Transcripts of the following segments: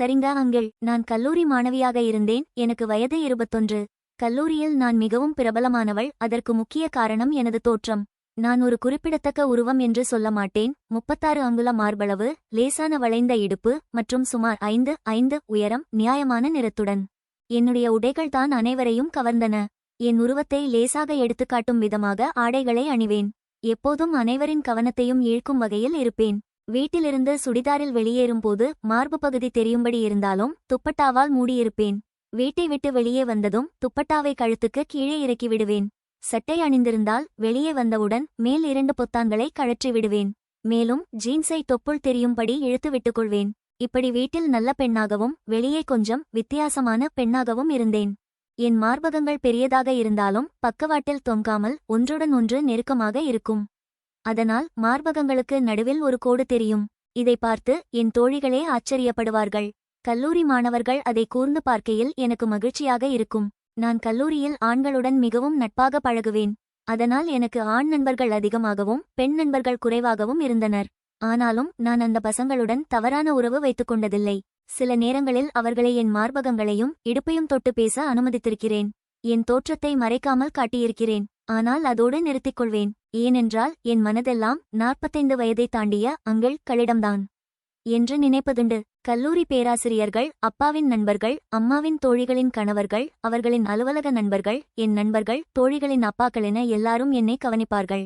சரிங்க அங்கிள் நான் கல்லூரி மாணவியாக இருந்தேன் எனக்கு வயது இருபத்தொன்று. கல்லூரியில் நான் மிகவும் பிரபலமானவள் அதற்கு முக்கிய காரணம் எனது தோற்றம். நான் ஒரு குறிப்பிடத்தக்க உருவம் என்று சொல்ல மாட்டேன் முப்பத்தாறு அங்குல மார்பளவு லேசான வளைந்த இடுப்பு மற்றும் சுமார் ஐந்து ஐந்து உயரம் நியாயமான நிறத்துடன். என்னுடைய உடைகள்தான் அனைவரையும் கவர்ந்தன. என் உருவத்தை லேசாக எடுத்துக்காட்டும் விதமாக ஆடைகளை அணிவேன். எப்போதும் அனைவரின் கவனத்தையும் ஈழ்க்கும் வகையில் இருப்பேன். வீட்டிலிருந்து சுடிதாரில் வெளியேறும்போது மார்பு பகுதி தெரியும்படி இருந்தாலும் துப்பட்டாவால் மூடியிருப்பேன். வீட்டை விட்டு வெளியே வந்ததும் துப்பட்டாவை கழுத்துக்கு கீழே இறக்கி விடுவேன் சட்டை அணிந்திருந்தால் வெளியே வந்தவுடன் மேல் இரண்டு பொத்தான்களை கழற்றி விடுவேன். மேலும் ஜீன்ஸை தொப்புள் தெரியும்படி இழுத்து விட்டுக்கொள்வேன். இப்படி வீட்டில் நல்ல பெண்ணாகவும் வெளியே கொஞ்சம் வித்தியாசமான பெண்ணாகவும் இருந்தேன். என் மார்பகங்கள் பெரியதாக இருந்தாலும் பக்கவாட்டில் தொங்காமல் ஒன்றுடன் ஒன்று நெருக்கமாக இருக்கும். அதனால் மார்பகங்களுக்கு நடுவில் ஒரு கோடு தெரியும். இதை பார்த்து என் தோழிகளே ஆச்சரியப்படுவார்கள். கல்லூரி மாணவர்கள் அதை கூர்ந்து பார்க்கையில் எனக்கு மகிழ்ச்சியாக இருக்கும். நான் கல்லூரியில் ஆண்களுடன் மிகவும் நட்பாக பழகுவேன். அதனால் எனக்கு ஆண் நண்பர்கள் அதிகமாகவும் பெண் நண்பர்கள் குறைவாகவும் இருந்தனர். ஆனாலும் நான் அந்த பசங்களுடன் தவறான உறவு வைத்துக் கொண்டதில்லை. சில நேரங்களில் அவர்களை என் மார்பகங்களையும் இடுப்பையும் தொட்டு பேச அனுமதித்திருக்கிறேன். என் தோற்றத்தை மறைக்காமல் காட்டியிருக்கிறேன். ஆனால் அதோடு நிறுத்திக் கொள்வேன் ஏனென்றால் என் மனதெல்லாம் நாற்பத்தைந்து வயதை தாண்டிய அங்கள் களிடம்தான் என்று நினைப்பதுண்டு. கல்லூரி பேராசிரியர்கள் அப்பாவின் நண்பர்கள் அம்மாவின் தோழிகளின் கணவர்கள் அவர்களின் அலுவலக நண்பர்கள் என் நண்பர்கள் தோழிகளின் அப்பாக்களென எல்லாரும் என்னை கவனிப்பார்கள்.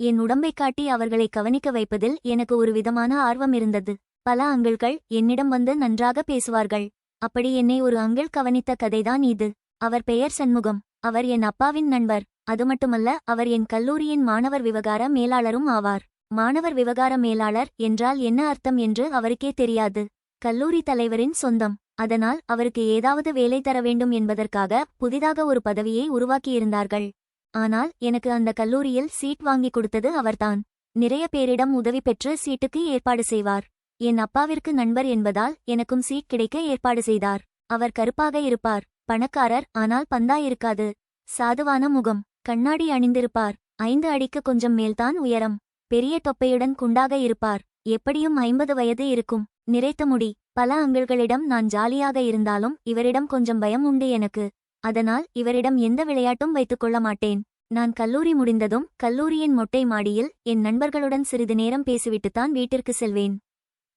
என் உடம்பைக் காட்டி அவர்களை கவனிக்க வைப்பதில் எனக்கு ஒரு விதமான ஆர்வம் இருந்தது. பல அங்கிள்கள் என்னிடம் வந்து நன்றாக பேசுவார்கள். அப்படி என்னை ஒரு அங்கிள் கவனித்த கதைதான் இது. அவர் பெயர் சண்முகம். அவர் என் அப்பாவின் நண்பர். அது மட்டுமல்ல அவர் என் கல்லூரியின் மாணவர் விவகார மேலாளரும் ஆவார். மாணவர் விவகார மேலாளர் என்றால் என்ன அர்த்தம் என்று அவருக்கே தெரியாது. கல்லூரி தலைவரின் சொந்தம். அதனால் அவருக்கு ஏதாவது வேலை தர வேண்டும் என்பதற்காக புதிதாக ஒரு பதவியை உருவாக்கியிருந்தார்கள். ஆனால் எனக்கு அந்த கல்லூரியில் சீட் வாங்கி கொடுத்தது அவர்தான். நிறைய பேரிடம் உதவி பெற்று சீட்டுக்கு ஏற்பாடு செய்வார். என் அப்பாவிற்கு நண்பர் என்பதால் எனக்கும் சீட் கிடைக்க ஏற்பாடு செய்தார். அவர் கருப்பாக இருப்பார். பணக்காரர் ஆனால் பந்தாயிருக்காது சாதுவான முகம். கண்ணாடி அணிந்திருப்பார். ஐந்து அடிக்கு கொஞ்சம் மேல்தான் உயரம். பெரிய தொப்பையுடன் குண்டாக இருப்பார். எப்படியும் ஐம்பது வயது இருக்கும். நிறைத்த முடி. பல அங்கிள்களிடம் நான் ஜாலியாக இருந்தாலும் இவரிடம் கொஞ்சம் பயம் உண்டு எனக்கு. அதனால் இவரிடம் எந்த விளையாட்டும் வைத்துக் கொள்ள மாட்டேன். நான் கல்லூரி முடிந்ததும் கல்லூரியின் மொட்டை மாடியில் என் நண்பர்களுடன் சிறிது நேரம் பேசிவிட்டுத்தான் வீட்டிற்கு செல்வேன்.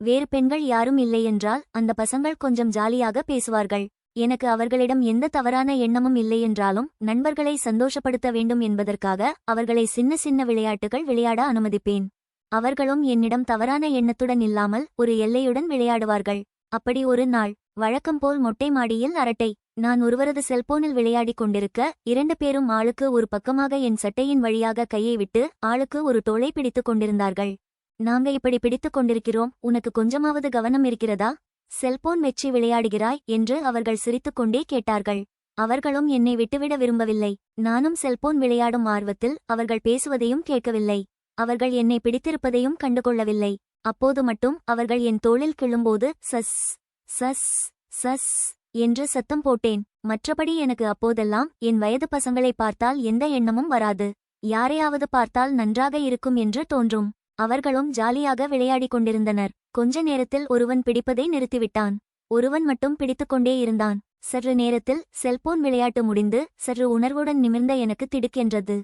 வேறு பெண்கள் யாரும் இல்லையென்றால் அந்த பசங்கள் கொஞ்சம் ஜாலியாக பேசுவார்கள். எனக்கு அவர்களிடம் எந்த தவறான எண்ணமும் இல்லையென்றாலும் நண்பர்களை சந்தோஷப்படுத்த வேண்டும் என்பதற்காக அவர்களை சின்ன சின்ன விளையாட்டுகள் விளையாட அனுமதிப்பேன். அவர்களும் என்னிடம் தவறான எண்ணத்துடன் இல்லாமல் ஒரு எல்லையுடன் விளையாடுவார்கள். அப்படி ஒரு நாள் வழக்கம்போல் மொட்டை மாடியில் அரட்டை நான் ஒருவரது செல்போனில் விளையாடிக் கொண்டிருக்க இரண்டு பேரும் ஆளுக்கு ஒரு பக்கமாக என் சட்டையின் வழியாக கையை விட்டு ஆளுக்கு ஒரு தோளை பிடித்துக் கொண்டிருந்தார்கள். நாங்க இப்படி பிடித்துக் கொண்டிருக்கிறோம் உனக்கு கொஞ்சமாவது கவனம் இருக்கிறதா? செல்போன் வெற்றி விளையாடுகிறாய் என்று அவர்கள் சிரித்துக்கொண்டே கேட்டார்கள். அவர்களும் என்னை விட்டுவிட விரும்பவில்லை. நானும் செல்போன் விளையாடும் ஆர்வத்தில் அவர்கள் பேசுவதையும் கேட்கவில்லை. அவர்கள் என்னை பிடித்திருப்பதையும் கண்டுகொள்ளவில்லை. அப்போது மட்டும் அவர்கள் என் தோளில் கிழும்போது சஸ் சஸ் சஸ் என்று சத்தம் போட்டேன். மற்றபடி எனக்கு அப்போதெல்லாம் என் வயது பசங்களை பார்த்தால் எந்த எண்ணமும் வராது. யாரையாவது பார்த்தால் நன்றாக இருக்கும் என்று தோன்றும். அவர்களும் ஜாலியாக விளையாடிக் கொண்டிருந்தனர். கொஞ்ச நேரத்தில் ஒருவன் பிடிப்பதை நிறுத்திவிட்டான். ஒருவன் மட்டும் பிடித்துக்கொண்டே இருந்தான். சற்று நேரத்தில் செல்போன் விளையாட்டு முடிந்து சற்று உணர்வுடன் நிமிர்ந்த எனக்கு திடுக்கென்றது.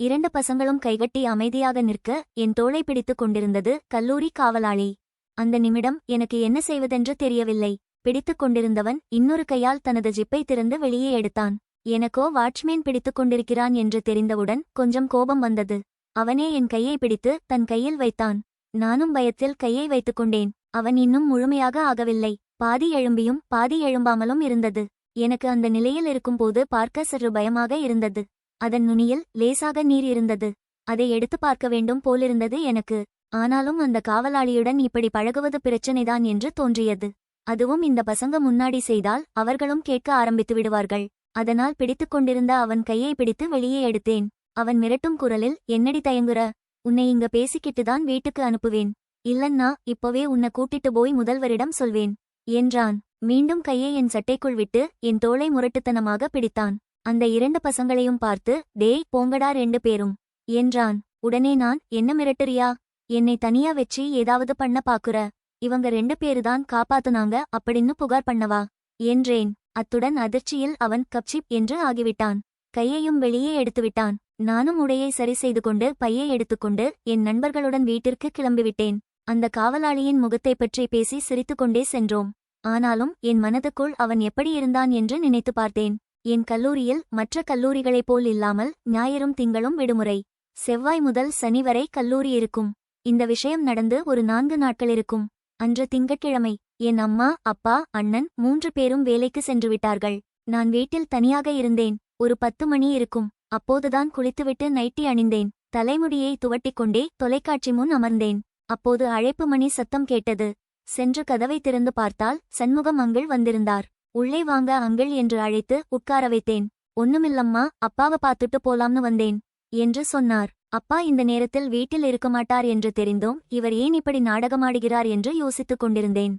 இரண்டு பசங்களும் கைகட்டி அமைதியாக நிற்க என் தோளை பிடித்துக் கொண்டிருந்தது கல்லூரி காவலாளி. அந்த நிமிடம் எனக்கு என்ன செய்வதென்று தெரியவில்லை. பிடித்துக் கொண்டிருந்தவன் இன்னொரு கையால் தனது ஜிப்பை திறந்து வெளியே எடுத்தான். எனக்கோ வாட்ச்மேன் பிடித்துக் கொண்டிருக்கிறான் என்று தெரிந்தவுடன் கொஞ்சம் கோபம் வந்தது. அவனே என் கையை பிடித்து தன் கையில் வைத்தான். நானும் பயத்தில் கையை வைத்துக் கொண்டேன் அவன் இன்னும் முழுமையாக ஆகவில்லை. பாதி எழும்பியும் பாதி எழும்பாமலும் இருந்தது. எனக்கு அந்த நிலையில் இருக்கும்போது பார்க்க சற்று பயமாக இருந்தது. அதன் நுனியில் லேசாக நீர் இருந்தது. அதை எடுத்து பார்க்க வேண்டும் போலிருந்தது எனக்கு. ஆனாலும் அந்த காவலாளியுடன் இப்படி பழகுவது பிரச்சனைதான் என்று தோன்றியது. அதுவும் இந்த பசங்க முன்னாடி செய்தால் அவர்களும் கேட்க ஆரம்பித்து விடுவார்கள். அதனால் பிடித்துக் கொண்டிருந்த அவன் கையை பிடித்து வெளியே எடுத்தேன். அவன் மிரட்டும் குரலில் என்னடி தயங்குற? உன்னை இங்க பேசிக்கிட்டுதான் வீட்டுக்கு அனுப்புவேன். இல்லன்னா இப்போவே உன்னை கூட்டிட்டு போய் முதல்வரிடம் சொல்வேன் என்றான். மீண்டும் கையை என் சட்டைக்குள் விட்டு என் தோளை முரட்டுத்தனமாக பிடித்தான். அந்த இரண்டு பசங்களையும் பார்த்து டேய் போங்கடா ரெண்டு பேரும் என்றான். உடனே நான் என்ன மிரட்டுறியா? என்னை தனியா வச்சு ஏதாவது பண்ண பாக்குற? இவங்க ரெண்டு பேருதான் காப்பாத்துனாங்க அப்படின்னு புகார் பண்ணவா? என்றேன். அத்துடன் அதிர்ச்சியில் அவன் கப்சிப் என்று ஆகிவிட்டான். கையையும் வெளியே எடுத்துவிட்டான். நானும் உடையை சரி செய்து கொண்டு பையை எடுத்துக்கொண்டு என் நண்பர்களுடன் வீட்டிற்கு கிளம்பிவிட்டேன். அந்த காவலாளியின் முகத்தைப் பற்றி பேசி சிரித்துக்கொண்டே சென்றோம். ஆனாலும் என் மனதுக்குள் அவன் எப்படி இருந்தான் என்று நினைத்து பார்த்தேன். என் கல்லூரியில் மற்ற கல்லூரிகளைப் போல் இல்லாமல் ஞாயிறும் திங்களும் விடுமுறை. செவ்வாய் முதல் சனி வரை கல்லூரி இருக்கும். இந்த விஷயம் நடந்து ஒரு நான்கு நாட்கள் இருக்கும். அன்று திங்கட்கிழமை என் அம்மா அப்பா அண்ணன் மூன்று பேரும் வேலைக்கு சென்று விட்டார்கள். நான் வீட்டில் தனியாக இருந்தேன். ஒரு பத்து மணி இருக்கும். அப்போதுதான் குளித்துவிட்டு நைட்டி அணிந்தேன். தலைமுடியை துவட்டிக்கொண்டே தொலைக்காட்சி முன் அமர்ந்தேன். அப்போது அழைப்பு மணி சத்தம் கேட்டது. சென்று கதவை திறந்து பார்த்தால் சண்முகம் அங்கிள் வந்திருந்தார். உள்ளே வாங்க அங்கிள் என்று அழைத்து உட்கார வைத்தேன். ஒண்ணுமில்லம்மா அப்பாவை பார்த்துட்டு போலாம்னு வந்தேன் என்று சொன்னார். அப்பா இந்த நேரத்தில் வீட்டில் இருக்க மாட்டார் என்று தெரிந்தோம் இவர் ஏன் இப்படி நாடகமாடுகிறார் என்று யோசித்துக் கொண்டிருந்தேன்.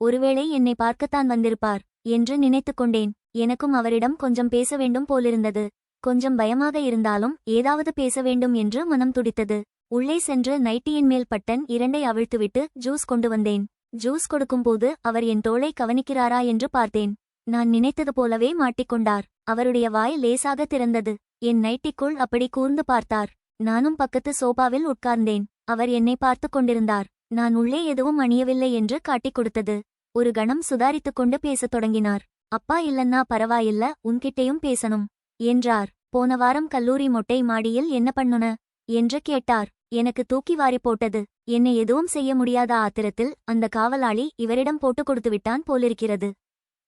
ஒருவேளை என்னை பார்க்கத்தான் வந்திருப்பார் என்று நினைத்துக் கொண்டேன். எனக்கும் அவரிடம் கொஞ்சம் பேச வேண்டும் போலிருந்தது. கொஞ்சம் பயமாக இருந்தாலும் ஏதாவது பேச வேண்டும் என்று மனம் துடித்தது. உள்ளே சென்று நைட்டியின் மேல் பட்டன் இரண்டை அவிழ்த்துவிட்டு ஜூஸ் கொண்டு வந்தேன். ஜூஸ் கொடுக்கும்போது அவர் என் தோளை கவனிக்கிறாரா என்று பார்த்தேன். நான் நினைத்தது போலவே மாட்டிக்கொண்டார். அவருடைய வாய் லேசாக திறந்தது. என் நைட்டிக்குள் அப்படி கூர்ந்து பார்த்தார். நானும் பக்கத்து சோபாவில் உட்கார்ந்தேன். அவர் என்னை பார்த்து கொண்டிருந்தார். நான் உள்ளே எதுவும் அணியவில்லை என்று காட்டிக் கொடுத்தது. ஒரு கணம் சுதாரித்துக் கொண்டு பேசத் தொடங்கினார். அப்பா இல்லன்னா பரவாயில்ல உன்கிட்டேயும் பேசணும். என்றார். போன வாரம் கல்லூரி மொட்டை மாடியில் என்ன பண்ணுன? என்று கேட்டார். எனக்கு தூக்கி வாரி போட்டது. என்னை எதுவும் செய்ய முடியாத ஆத்திரத்தில் அந்த காவலாளி இவரிடம் போட்டுக் கொடுத்து விட்டான் போலிருக்கிறது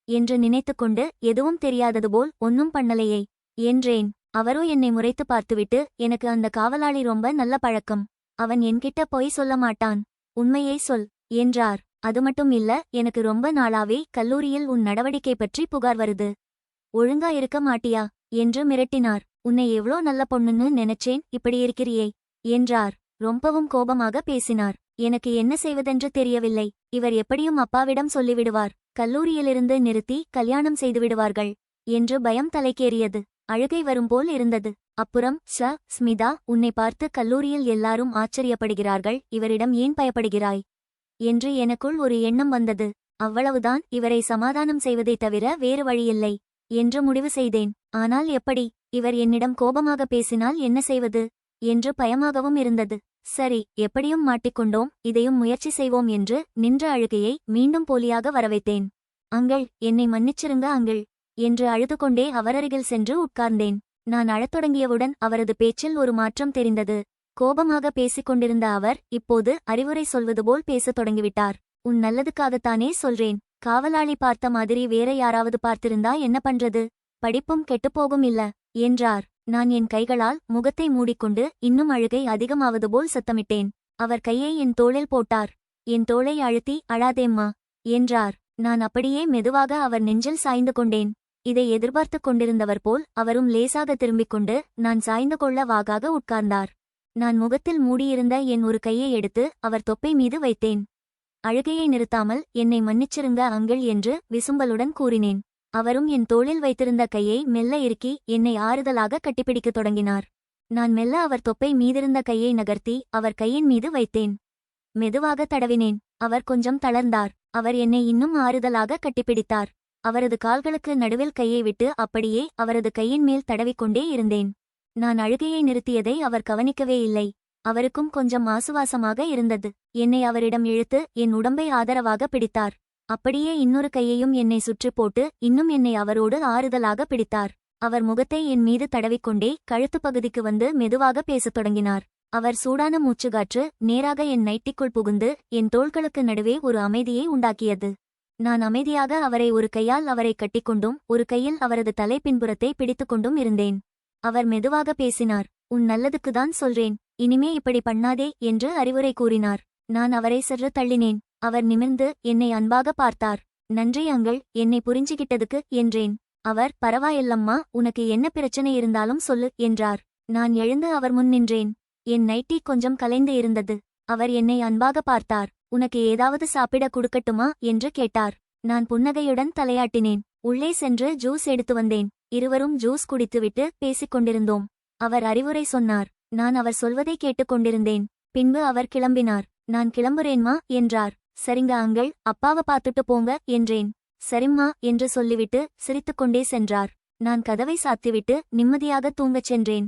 என்று நினைத்துக்கொண்டு எதுவும் தெரியாதது போல் ஒன்னும் பண்ணலையே. என்றேன். அவரோ என்னை முறைத்து பார்த்துவிட்டு எனக்கு அந்த காவலாளி ரொம்ப நல்ல பழக்கம். அவன் என்கிட்ட பொய் சொல்ல மாட்டான். உண்மையை சொல் என்றார். அது மட்டும் இல்ல எனக்கு ரொம்ப நாளாவே கல்லூரியில் உன் நடவடிக்கை பற்றி புகார் வருது. ஒழுங்கா இருக்க மாட்டியா? என்று மிரட்டினார். உன்னை எவ்ளோ நல்ல பொண்ணுன்னு நினைச்சேன் இப்படி இருக்கிறியே என்றார். ரொம்பவும் கோபமாக பேசினார். எனக்கு என்ன செய்வதென்று தெரியவில்லை. இவர் எப்படியும் அப்பாவிடம் சொல்லிவிடுவார். கல்லூரியிலிருந்து நிறுத்தி கல்யாணம் செய்துவிடுவார்கள் என்று பயம் தலைக்கேறியது. அழுகை வரும்போல் இருந்தது. அப்புறம் ச ஸ்மிதா உன்னை பார்த்து கல்லூரியில் எல்லாரும் ஆச்சரியப்படுகிறார்கள். இவரிடம் ஏன் பயப்படுகிறாய்? என்று எனக்குள் ஒரு எண்ணம் வந்தது. அவ்வளவுதான். இவரை சமாதானம் செய்வதைத் தவிர வேறு வழியில்லை. என்று முடிவு செய்தேன். ஆனால் எப்படி? இவர் என்னிடம் கோபமாக பேசினால் என்ன செய்வது என்று பயமாகவும் இருந்தது. சரி எப்படியும் மாட்டிக்கொண்டோம் இதையும் முயற்சி செய்வோம் என்று நின்ற அழுகையை மீண்டும் போலியாக வரவைத்தேன் அங்கள் என்னை மன்னிச்சிருங்க அங்கள் என்று அழுது கொண்டே அவரருகில் சென்று உட்கார்ந்தேன். நான் அழத் தொடங்கியவுடன் அவரது பேச்சில் ஒரு மாற்றம் தெரிந்தது. கோபமாக பேசிக் கொண்டிருந்த அவர் இப்போது அறிவுரை சொல்வது போல் பேசத் தொடங்கிவிட்டார். உன் நல்லதுக்காகத்தானே சொல்றேன். காவலாளி பார்த்த மாதிரி வேற யாராவது பார்த்திருந்தா என்ன பண்றது? படிப்பும் கெட்டுப்போகும் இல்ல என்றார். நான் என் கைகளால் முகத்தை மூடிக்கொண்டு இன்னும் அழுகை அதிகமாவது போல் சத்தமிட்டேன். அவர் கையை என் தோளில் போட்டார். என் தோளை அழுத்தி அழாதேம்மா என்றார். நான் அப்படியே மெதுவாக அவர் நெஞ்சில் சாய்ந்து கொண்டேன். இதை எதிர்பார்த்துக் கொண்டிருந்தவர் போல் அவரும் லேசாக திரும்பிக் கொண்டு நான் சாய்ந்து கொள்ள வாகாக உட்கார்ந்தார். நான் முகத்தில் மூடியிருந்த என் ஒரு கையை எடுத்து அவர் தொப்பை மீது வைத்தேன். அழுகையை நிறுத்தாமல் என்னை மன்னிச்சிருங்க அங்கிள் என்று விசும்பலுடன் கூறினேன். அவரும் என் தோளில் வைத்திருந்த கையை மெல்ல இறுக்கி என்னை ஆறுதலாக கட்டிப்பிடிக்கத் தொடங்கினார். நான் மெல்ல அவர் தொப்பை மீதிருந்த கையை நகர்த்தி அவர் கையின் மீது வைத்தேன். மெதுவாக தடவினேன். அவர் கொஞ்சம் தளர்ந்தார். அவர் என்னை இன்னும் ஆறுதலாக கட்டிப்பிடித்தார். அவரது கால்களுக்கு நடுவில் கையை விட்டு அப்படியே அவரது கையின் மேல் தடவிக்கொண்டே இருந்தேன். நான் அழுகையை நிறுத்தியதை அவர் கவனிக்கவே இல்லை. அவருக்கும் கொஞ்சம் ஆசுவாசமாக இருந்தது. என்னை அவரிடம் இழுத்து என் உடம்பை ஆதரவாக பிடித்தார். அப்படியே இன்னொரு கையையும் என்னை சுற்றி போட்டு இன்னும் என்னை அவரோடு ஆறுதலாக பிடித்தார். அவர் முகத்தை என் மீது தடவிக்கொண்டே கழுத்துப் பகுதிக்கு வந்து மெதுவாக பேசத் தொடங்கினார். அவர் சூடான மூச்சுகாற்று நேராக என் நைட்டிக்குள் புகுந்து என் தோள்களுக்கு நடுவே ஒரு அமைதியை உண்டாக்கியது. நான் அமைதியாக அவரை ஒரு கையால் அவரை கட்டிக்கொண்டும் ஒரு கையில் அவரது தலை பின்புறத்தை பிடித்துக்கொண்டும் இருந்தேன். அவர் மெதுவாக பேசினார் உன் நல்லதுக்குதான் சொல்றேன். இனிமே இப்படி பண்ணாதே என்று அறிவுரை கூறினார். நான் அவரை சிறு தள்ளினேன். அவர் நிமிர்ந்து என்னை அன்பாக பார்த்தார். நன்றி அங்கள் என்னை புரிஞ்சுகிட்டதுக்கு என்றேன். அவர் பரவாயில்லம்மா உனக்கு என்ன பிரச்சனை இருந்தாலும் சொல்லு என்றார். நான் எழுந்து அவர் முன் நின்றேன். என் நைட்டி கொஞ்சம் கலைந்து இருந்தது. அவர் என்னை அன்பாக பார்த்தார். உனக்கு ஏதாவது சாப்பிட கொடுக்கட்டுமா? என்று கேட்டார். நான் புன்னகையுடன் தலையாட்டினேன். உள்ளே சென்று ஜூஸ் எடுத்து வந்தேன். இருவரும் ஜூஸ் குடித்துவிட்டு பேசிக் கொண்டிருந்தோம் அவர் அறிவுரை சொன்னார். நான் அவர் சொல்வதை கேட்டுக்கொண்டிருந்தேன் பின்பு அவர் கிளம்பினார். நான் கிளம்புறேன்மா என்றார். சரிங்க அங்கள் அப்பாவை பார்த்துட்டு போங்க என்றேன். சரிம்மா என்று சொல்லிவிட்டு சிரித்துக்கொண்டே சென்றார். நான் கதவை சாத்திவிட்டு நிம்மதியாக தூங்கச் சென்றேன்.